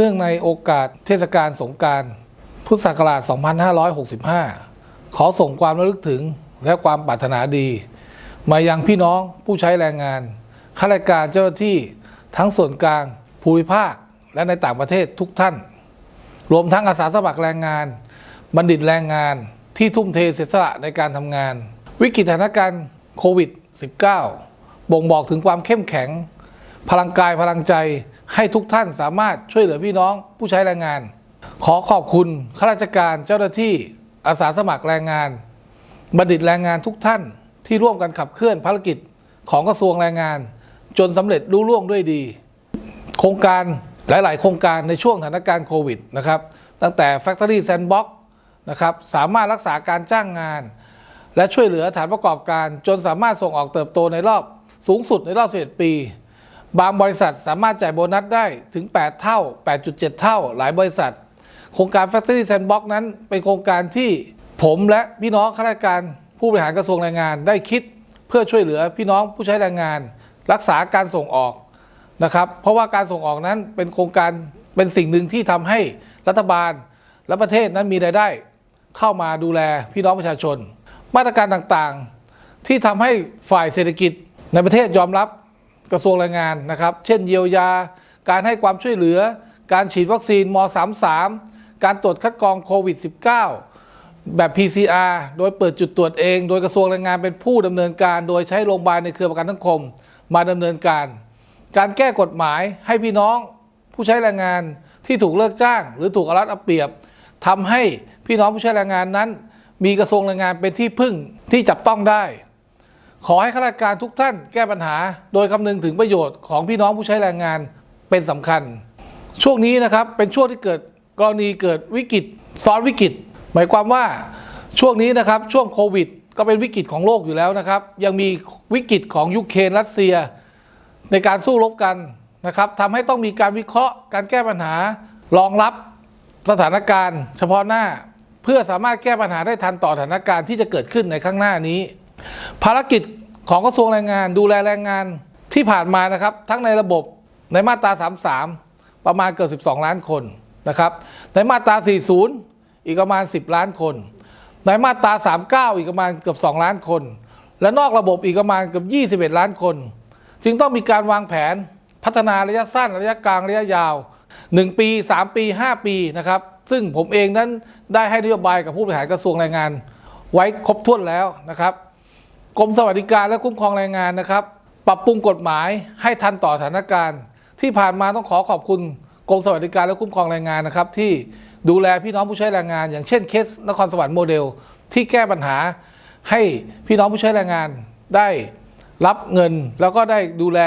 เนื่องในโอกาสเทศกาลสงการพุทธศักราช 2565 ขอส่งความระลึกถึงและความปรารถนาดี มายังพี่น้องผู้ใช้แรงงานข้าราชการเจ้าหน้าที่ทั้งส่วนกลางภูมิภาคและในต่างประเทศทุกท่าน รวมทั้งอาสาสมัครแรงงาน บัณฑิตแรงงานที่ทุ่มเทเสียสละในการทำงาน วิกฤตสถานการณ์โควิด -19 บ่งบอกถึงความเข้มแข็ง พลังกายพลังใจ ให้ทุกท่านสามารถช่วยเหลือพี่น้องผู้ใช้แรงงาน ขอขอบคุณข้าราชการเจ้าหน้าที่อาสาสมัครแรงงาน บัณฑิตแรงงานทุกท่านที่ร่วมกันขับเคลื่อนภารกิจของกระทรวงแรงงาน จนสำเร็จรุ่ล่วงด้วยดี โครงการหลาย ๆ โครงการในช่วงสถานการณ์โควิดนะครับตั้งแต่ Factory Sandbox นะครับสามารถรักษาการจ้างงาน และช่วยเหลือฐานประกอบการ จนสามารถส่งออกเติบโตในรอบสูงสุดในรอบ11ปี บางบริษัทสามารถจ่ายโบนัสได้ถึง 8 เท่า 8.7 เท่า หลายบริษัท โครงการ Factory Sandbox นั้น เป็นโครงการที่ผมและพี่น้องข้าราชการผู้บริหารกระทรวงแรงงานได้คิดเพื่อช่วยเหลือพี่น้องผู้ใช้แรงงาน รักษาการส่งออกนะครับ เพราะว่าการส่งออกนั้นเป็นโครงการเป็นสิ่งหนึ่งที่ทำให้รัฐบาลและประเทศนั้นมีรายได้ เข้ามาดูแลพี่น้องประชาชน มาตรการต่างๆ ที่ทำให้ฝ่ายเศรษฐกิจในประเทศยอมรับ กระทรวงแรงงานนะครับ เช่นเยียวยา การให้ความช่วยเหลือ การฉีดวัคซีนม 33 การตรวจคัดกรองโควิด -19 แบบ PCR โดยเปิดจุดตรวจเอง โดยกระทรวงแรงงานเป็นผู้ดำเนินการ โดยใช้โรงพยาบาลในเครือประกันสังคม มาดำเนินการ การแก้กฎหมายให้พี่น้องผู้ใช้แรงงานที่ถูกเลิกจ้าง หรือถูกเอารัดเอาเปรียบทำให้พี่น้องผู้ใช้แรงงานนั้น มีกระทรวงแรงงานเป็นที่พึ่งที่จับต้องได้ ขอให้ข้าราชการทุกท่านแก้ปัญหา โดยคำนึงถึงประโยชน์ของพี่น้องผู้ใช้แรงงานเป็นสำคัญ ช่วงนี้นะครับเป็นช่วงที่เกิดกรณีเกิดวิกฤตซ้อนวิกฤต หมายความว่าช่วงนี้นะครับช่วงโควิด ก็เป็นวิกฤตของโลกอยู่แล้วนะครับ ยังมีวิกฤตของยูเครนรัสเซีย ในการสู้รบกันนะครับทำให้ต้องมีการวิเคราะห์ การแก้ปัญหารองรับสถานการณ์ เฉพาะหน้า เพื่อสามารถแก้ปัญหาได้ทันต่อสถานการณ์ที่จะเกิดขึ้นในข้างหน้านี้ ภารกิจของกระทรวงแรงงาน ดูแลแรงงานที่ผ่านมานะครับ ทั้งในระบบในมาตรา 33 ประมาณเกือบ12 ล้านคนนะครับ ในมาตรา 40 อีกประมาณ 10 ล้านคน ในมาตรา 39 อีกประมาณเกือบ 2 ล้านคน และนอกระบบอีกประมาณเกือบ 21 ล้านคน จึงต้องมีการวางแผนพัฒนาระยะสั้นระยะกลางระยะยาว 1 ปี 3 ปี 5 ปีนะครับ ซึ่งผมเองนั้นได้ให้นโยบายกับผู้บริหารกระทรวงแรงงาน ไว้ครบถ้วนแล้วนะครับ กรมสวัสดิการและคุ้มครองแรงงานนะครับ ปรับปรุงกฎหมายให้ทันต่อสถานการณ์ ที่ผ่านมาต้องขอขอบคุณกรมสวัสดิการและคุ้มครองแรงงานนะครับ ที่ดูแลพี่น้องผู้ใช้แรงงาน อย่างเช่นเคสนครสวรรค์โมเดล ที่แก้ปัญหาให้พี่น้องผู้ใช้แรงงานได้รับเงินแล้วก็ได้ดูแล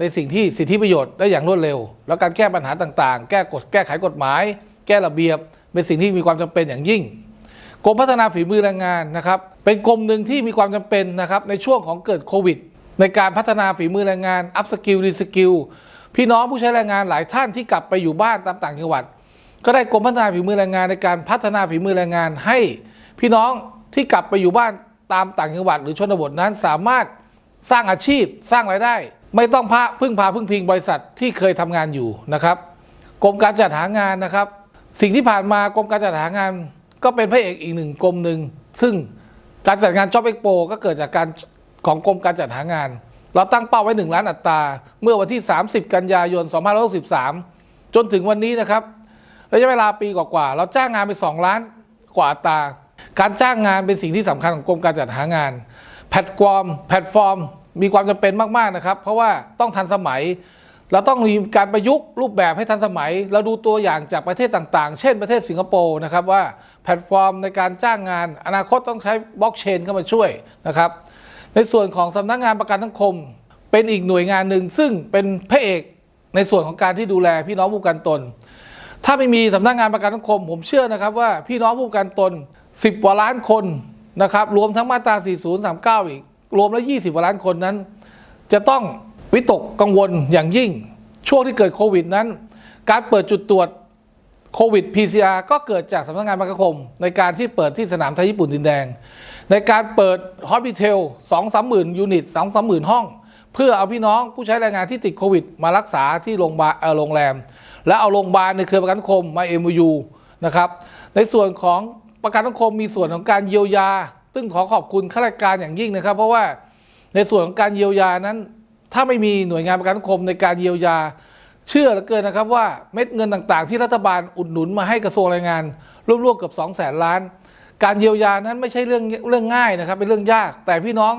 ในสิ่งที่สิทธิประโยชน์ได้อย่างรวดเร็ว แล้วการแก้ปัญหาต่างๆ แก้กฎแก้ไขกฎหมาย แก้ระเบียบ เป็นสิ่งที่มีความจำเป็นอย่างยิ่ง กรมพัฒนาฝีมือแรงงานนะครับ เป็นกรมหนึ่งที่มีความจำเป็นนะครับในช่วงของเกิดโควิด ในการพัฒนาฝีมือแรงงานอัพสกิลรีสกิลพี่น้องผู้ใช้แรงงานหลายท่านที่กลับไปอยู่บ้านตามต่างจังหวัด ก็ได้กรมพัฒนาฝีมือแรงงานในการพัฒนาฝีมือแรงงาน ให้พี่น้องที่กลับไปอยู่บ้านตามต่างจังหวัด หรือชนบทนั้นสามารถสร้างอาชีพสร้างรายได้ ไม่ต้องพาพึ่งพาพึ่งพิงบริษัทที่เคยทำงานอยู่นะครับกรมการจัดหางานนะครับ สิ่งที่ผ่านมากรมการจัดหางาน ก็เป็นพระเอกอีกหนึ่งกรมหนึ่งซึ่งการจัดงาน Job Expo ก็เกิดจากการของกรมการจัดหางาน เราตั้งเป้าไว้ 1 ล้านอัตรา เมื่อวันที่ 30 กันยายน 2563 จนถึงวันนี้นะครับระยะเวลาปีกว่าๆเราจ้างงานไป 2 ล้านกว่าอัตรา การจ้างงานเป็นสิ่งที่สำคัญของกรมการจัดหางาน แพลตฟอร์ม แพลตฟอร์ม มีความจำเป็นมากๆนะครับ เพราะว่าต้องทันสมัย เราต้องมีการประยุกต์รูปแบบให้ทันสมัย เราดูตัวอย่างจากประเทศต่างๆ เช่นประเทศสิงคโปร์นะครับว่าแพลตฟอร์มในการจ้างงาน อนาคตต้องใช้บล็อกเชนเข้ามาช่วยนะครับ ในส่วนของสำนักงานประกันสังคม เป็นอีกหน่วยงานหนึ่งซึ่งเป็นพระเอกในส่วนของการที่ดูแลพี่น้องผู้กันตน ถ้าไม่มีสำนักงานประกันสังคม ผมเชื่อนะครับว่าพี่น้องผู้กันตน 10กว่าล้านคนนะครับรวมทั้งมาตรา4039 อีก รวมแล้ว 20กว่าล้านคนนั้น จะต้อง วิตกกังวลอย่างยิ่ง ช่วงที่เกิดโควิดนั้น การเปิดจุดตรวจโควิด PCR ก็เกิดจากสำนักงานประกันสังคม ในการที่เปิดที่สนามไทยญี่ปุ่นดินแดง ในการเปิดฮอสพิทอลสองสามหมื่นยูนิตสองสามหมื่นห้อง เพื่อเอาพี่น้องผู้ใช้แรงงานที่ติดโควิด มารักษาที่โรงพยาบาลโรงแรม แล้วเอาโรงพยาบาลในเครือประกันสังคมมา MOU นะครับในส่วนของประกันสังคมมีส่วนของการเยียวยา ซึ่งขอขอบคุณข้าราชการอย่างยิ่งนะครับ เพราะว่าในส่วนของการเยียวยานั้น ถ้าไม่มีหน่วยงานประกันสังคมในการเยียวยา เชื่อเหลือเกินนะครับว่าเม็ดเงินต่างๆ ที่รัฐบาลอุดหนุนมาให้กระทรวงแรงงานรวมๆเกือบ2 0 0แสนล้าน การเยียวยานั้นไม่ใช่เรื่องเรื่องง่ายนะครับเป็นเรื่องยาก แต่พี่น้อง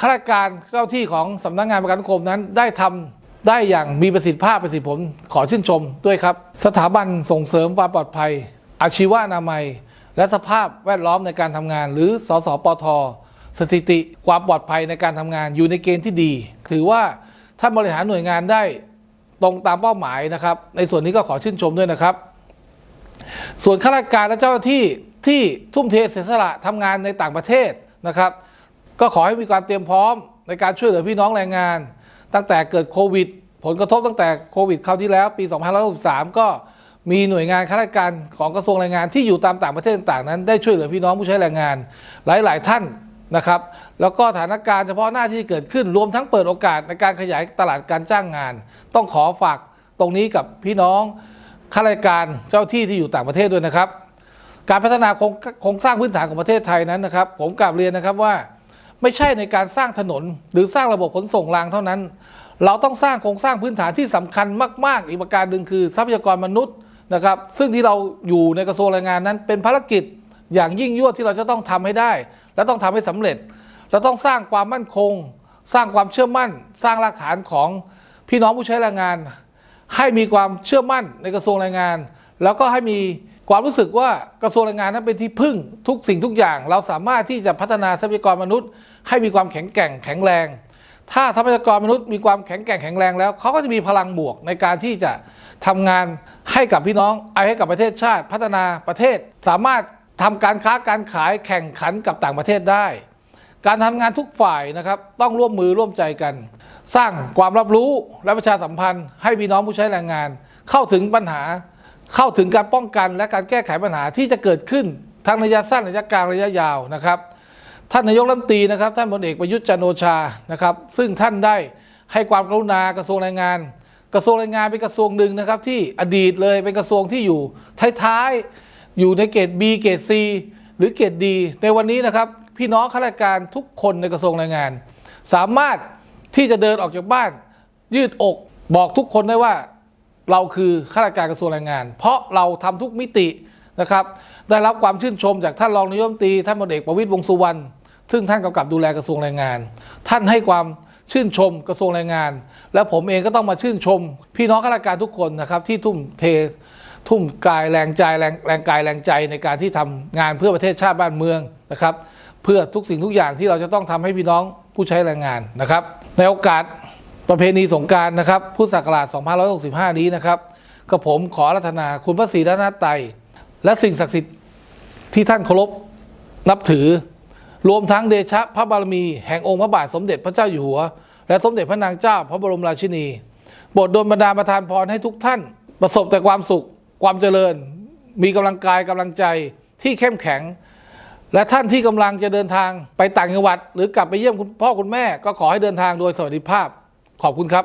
ข้าราชการเจ้าที่ของสำนักงานประกันสังคมนั้นได้ทำได้อย่างมีประสิทธิภาพประสิทธิผลขอชื่นชมด้วยครับ สถาบันส่งเสริมความปลอดภัย อาชีวนามัย และสภาพแวดล้อมในการทำงาน หรือสสปท สถิติความปลอดภัยในการทำงานอยู่ในเกณฑ์ที่ดี ถือว่าท่านบริหารหน่วยงานได้ตรงตามเป้าหมายนะครับ ในส่วนนี้ก็ขอชื่นชมด้วยนะครับ ส่วนข้าราชการและเจ้าหน้าที่ที่ทุ่มเทเสียสละทำงานในต่างประเทศนะครับ ก็ขอให้มีการเตรียมพร้อมในการช่วยเหลือพี่น้องแรงงาน ตั้งแต่เกิดโควิด ผลกระทบตั้งแต่โควิดคราวที่แล้ว ปี 2563 ก็มีหน่วยงานข้าราชการของกระทรวงแรงงานที่อยู่ตามต่างประเทศต่างๆนั้น ได้ช่วยเหลือพี่น้องผู้ใช้แรงงาน หลาย ๆ ท่าน นะครับ แล้วก็สถานการณ์เฉพาะหน้าที่เกิดขึ้นรวมทั้งเปิดโอกาสในการขยายตลาดการจ้างงาน ต้องขอฝากตรงนี้กับพี่น้องข้าราชการเจ้าที่ที่อยู่ต่างประเทศด้วยนะครับ การพัฒนาโครงสร้างพื้นฐานของประเทศไทยนั้นนะครับ ผมกลับเรียนนะครับว่าไม่ใช่ในการสร้างถนนหรือสร้างระบบขนส่งรางเท่านั้น เราต้องสร้างโครงสร้างพื้นฐานที่สำคัญมาก ๆ อีกประการหนึ่งคือทรัพยากรมนุษย์นะครับ ซึ่งที่เราอยู่ในกระทรวงแรงงานนั้นเป็นภารกิจ อย่างยิ่งยวดที่เราจะต้องทำให้ได้ และต้องทำให้สำเร็จ เราต้องสร้างความมั่นคง สร้างความเชื่อมั่น สร้างรากฐานของพี่น้องผู้ใช้แรงงาน ให้มีความเชื่อมั่นในกระทรวงแรงงาน แล้วก็ให้มีความรู้สึกว่ากระทรวงแรงงานนั้นเป็นที่พึ่งทุกสิ่งทุกอย่าง เราสามารถที่จะพัฒนาทรัพยากรมนุษย์ ให้มีความแข็งแกร่งแข็งแรง ถ้าทรัพยากรมนุษย์มีความแข็งแกร่งแข็งแรงแล้วเขาก็จะมีพลังบวกในการที่จะทำงานให้กับพี่น้องให้กับประเทศชาติ พัฒนาประเทศสามารถ ทำการค้าการขายแข่งขันกับต่างประเทศได้ การทำงานทุกฝ่ายนะครับต้องร่วมมือร่วมใจกัน สร้างความรับรู้และประชาสัมพันธ์ ให้พี่น้องผู้ใช้แรงงาน เข้าถึงปัญหา เข้าถึงการป้องกันและการแก้ไขปัญหาที่จะเกิดขึ้นทั้งระยะสั้นระยะกลางระยะยาวนะครับ ท่านนายกรัฐมนตรีนะครับ ท่านพลเอกประยุทธ์จันโอชานะครับ ซึ่งท่านได้ให้ความกรุณากระทรวงแรงงาน กระทรวงแรงงานเป็นกระทรวงหนึ่งนะครับ ที่อดีตเลยเป็นกระทรวงที่อยู่ท้ายๆ อยู่ในเกรด B เกรด C หรือเกรด D ในวันนี้นะครับ พี่น้องข้าราชการทุกคนในกระทรวงแรงงาน สามารถที่จะเดินออกจากบ้าน ยืดอกบอกทุกคนได้ว่าเราคือข้าราชการกระทรวงแรงงาน เพราะเราทำทุกมิตินะครับ ได้รับความชื่นชมจากท่านรองนายกรัฐมนตรีท่านพลเอกประวิตรวงสุวรรณซึ่งท่านกำกับดูแลกระทรวงแรงงาน ท่านให้ความชื่นชมกระทรวงแรงงาน และผมเองก็ต้องมาชื่นชม พี่น้องข้าราชการทุกคนนะครับที่ทุ่มเท ทุ่มกายแรงใจแรงแรงกายแรงใจในการที่ทำงานเพื่อประเทศชาติบ้านเมืองนะครับ เพื่อทุกสิ่งทุกอย่างที่เราจะต้องทำให้พี่น้องผู้ใช้แรงงานนะครับ ในโอกาสประเพณีสงกรารนะครับพุทธศักราช 2565 นี้นะครับก็ผมขอรัตนาคุณพระศรีรัตนตรัยและสิ่งศักดิ์สิทธิ์ที่ท่านเคารพนับถือ รวมทั้งเดชะพระบารมีแห่งองค์พระบาทสมเด็จพระเจ้าอยู่หัว และสมเด็จพระนางเจ้าพระบรมราชินีโปรดดลบันดาประทานพรให้ทุกท่าน ประสบแต่ความสุข ความเจริญ มีกำลังกายกำลังใจที่เข้มแข็ง และท่านที่กำลังจะเดินทางไปต่างจังหวัด หรือกลับไปเยี่ยมคุณพ่อคุณแม่ ก็ขอให้เดินทางโดยสวัสดิภาพ ขอบคุณครับ